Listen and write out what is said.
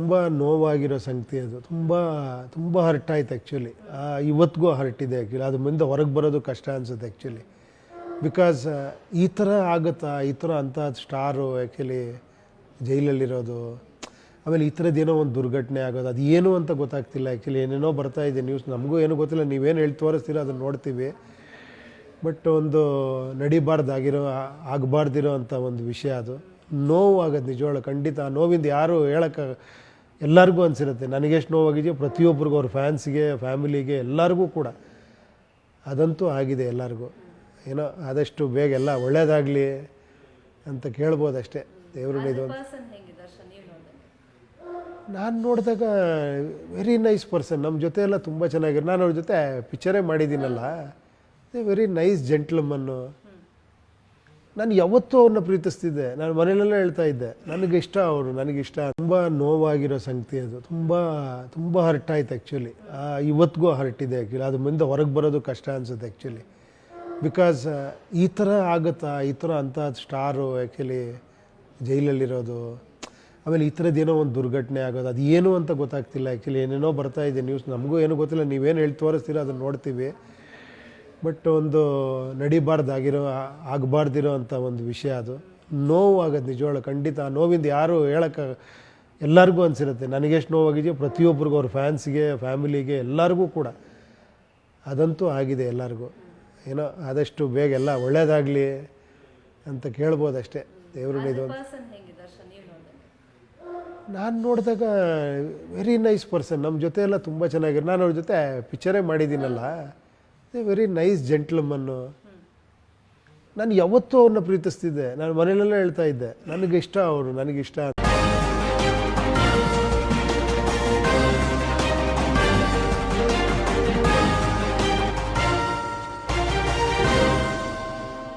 ತುಂಬ ನೋವಾಗಿರೋ ಸಂಗತಿ ಅದು. ತುಂಬ ತುಂಬ ಹರ್ಟ್ ಆಯ್ತು ಆ್ಯಕ್ಚುಲಿ ಇವತ್ತಿಗೂ ಹರ್ಟ್ ಇದೆ ಆ್ಯಕ್ಚುಲಿ ಅದು ಮುಂದೆ ಹೊರಗೆ ಬರೋದು ಕಷ್ಟ ಅನಿಸುತ್ತೆ ಆ್ಯಕ್ಚುಲಿ ಬಿಕಾಸ್ ಈ ಥರ ಆಗುತ್ತಾ? ಈ ಥರ ಅಂಥ ಸ್ಟಾರು ಆ್ಯಕ್ಚುಲಿ ಜೈಲಲ್ಲಿರೋದು. ಆಮೇಲೆ ಈ ಥರದ್ದು ಏನೋ ಒಂದು ದುರ್ಘಟನೆ ಆಗೋದು. ಅದು ಏನು ಅಂತ ಗೊತ್ತಾಗ್ತಿಲ್ಲ ಆ್ಯಕ್ಚುಲಿ ಏನೇನೋ ಬರ್ತಾ ಇದೆ ನ್ಯೂಸ್ ನಮಗೂ ಏನೂ ಗೊತ್ತಿಲ್ಲ. ನೀವೇನು ಹೇಳಿ, ತೋರಿಸ್ತೀರ? ಅದನ್ನು ನೋಡ್ತೀವಿ. ಬಟ್ ಒಂದು ನಡಿಬಾರ್ದಾಗಿರೋ, ಆಗಬಾರ್ದಿರೋ ಅಂಥ ಒಂದು ವಿಷಯ ಅದು. ನೋವು ಆಗೋದು ಖಂಡಿತ. ಆ ನೋವಿಂದ ಯಾರು ಹೇಳೋಕ್ಕೆ ಎಲ್ಲರಿಗೂ ಅನಿಸಿರುತ್ತೆ. ನನಗೆಷ್ಟು ನೋವಾಗಿದೆಯೋ ಪ್ರತಿಯೊಬ್ಬರಿಗೂ ಅವ್ರ ಫ್ಯಾನ್ಸಿಗೆ ಫ್ಯಾಮಿಲಿಗೆ ಎಲ್ಲರಿಗೂ ಕೂಡ. ಅದಂತೂ ಆಗಿದೆ ಎಲ್ಲರಿಗೂ. ಏನೋ ಆದಷ್ಟು ಬೇಗ ಎಲ್ಲ ಒಳ್ಳೇದಾಗಲಿ ಅಂತ ಕೇಳ್ಬೋದು ಅಷ್ಟೇ. ದೇವ್ರ ಇದು ನಾನು ನೋಡಿದಾಗ ವೆರಿ ನೈಸ್ ಪರ್ಸನ್ ನಮ್ಮ ಜೊತೆ ಎಲ್ಲ ತುಂಬ ಚೆನ್ನಾಗಿರೋ ನಾನು ಅವ್ರ ಜೊತೆ ಪಿಕ್ಚರೇ ಮಾಡಿದ್ದೀನಲ್ಲ. ವೆರಿ ನೈಸ್ ಜೆಂಟ್ಲಮನ್ನು ನಾನು ಯಾವತ್ತೂ ಅವ್ರನ್ನ ಪ್ರೀತಿಸ್ತಿದ್ದೆ. ನಾನು ಮನೆಯಲ್ಲೆಲ್ಲ ಹೇಳ್ತಾ ಇದ್ದೆ, ನನಗೆ ಇಷ್ಟ ಅವರು ನನಗಿಷ್ಟ ತುಂಬ ನೋವಾಗಿರೋ ಸಂಗತಿ ಅದು. ತುಂಬ ತುಂಬ ಹರ್ಟ್ ಆಯ್ತು ಆ್ಯಕ್ಚುಲಿ ಇವತ್ತಿಗೂ ಹರ್ಟ್ ಇದೆ ಆ್ಯಕ್ಚುಲಿ ಅದು ಮುಂದೆ ಹೊರಗೆ ಬರೋದು ಕಷ್ಟ ಅನಿಸುತ್ತೆ ಆ್ಯಕ್ಚುಲಿ ಬಿಕಾಸ್ ಈ ಥರ ಆಗುತ್ತಾ? ಈ ಥರ ಅಂಥ ಸ್ಟಾರು ಆ್ಯಕ್ಚುಲಿ ಜೈಲಲ್ಲಿರೋದು. ಆಮೇಲೆ ಈ ಥರದ್ದು ಏನೋ ಒಂದು ದುರ್ಘಟನೆ ಆಗೋದು. ಅದು ಏನು ಅಂತ ಗೊತ್ತಾಗ್ತಿಲ್ಲ ಆ್ಯಕ್ಚುಲಿ ಏನೇನೋ ಬರ್ತಾ ಇದೆ ನ್ಯೂಸ್ ನಮಗೂ ಏನೂ ಗೊತ್ತಿಲ್ಲ. ನೀವೇನು ಹೇಳಿ ತೋರಿಸ್ತೀರ ಅದನ್ನು ನೋಡ್ತೀವಿ. ಬಟ್ ಒಂದು ನಡಿಬಾರ್ದಾಗಿರೋ ಆಗಬಾರ್ದಿರೋ ಅಂಥ ಒಂದು ವಿಷಯ ಅದು. ನೋವು ಆಗೋದು ನಿಜವಾಗ ಖಂಡಿತ. ಆ ನೋವಿಂದ ಯಾರು ಹೇಳೋಕ್ಕೆ ಎಲ್ಲರಿಗೂ ಅನಿಸಿರುತ್ತೆ. ನನಗೆಷ್ಟು ನೋವಾಗಿದೆಯೋ ಪ್ರತಿಯೊಬ್ಬರಿಗೂ ಅವ್ರ ಫ್ಯಾನ್ಸ್ಗೆ ಫ್ಯಾಮಿಲಿಗೆ ಎಲ್ಲರಿಗೂ ಕೂಡ. ಅದಂತೂ ಆಗಿದೆ ಎಲ್ಲರಿಗೂ. ಏನೋ ಆದಷ್ಟು ಬೇಗ ಎಲ್ಲ ಒಳ್ಳೇದಾಗಲಿ ಅಂತ ಕೇಳ್ಬೋದು ಅಷ್ಟೇ. ದೇವ್ರ ಇದು ನಾನು ನೋಡಿದಾಗ ವೆರಿ ನೈಸ್ ಪರ್ಸನ್ ನಮ್ಮ ಜೊತೆ ಎಲ್ಲ ತುಂಬ ಚೆನ್ನಾಗಿರೋ ನಾನು ಅವ್ರ ಜೊತೆ ಪಿಕ್ಚರೇ ಮಾಡಿದ್ದೀನಲ್ಲ. ವೆರಿ ನೈಸ್ ಜೆಂಟ್ಲಮನ್ನು ನಾನು ಯಾವತ್ತೂ ಅವ್ರನ್ನ ಪ್ರೀತಿಸ್ತಿದ್ದೆ. ನಾನು ಮನೆಯಲ್ಲೆಲ್ಲ ಹೇಳ್ತಾ ಇದ್ದೆ. ನನಗಿಷ್ಟ ಅವರು ನನಗಿಷ್ಟ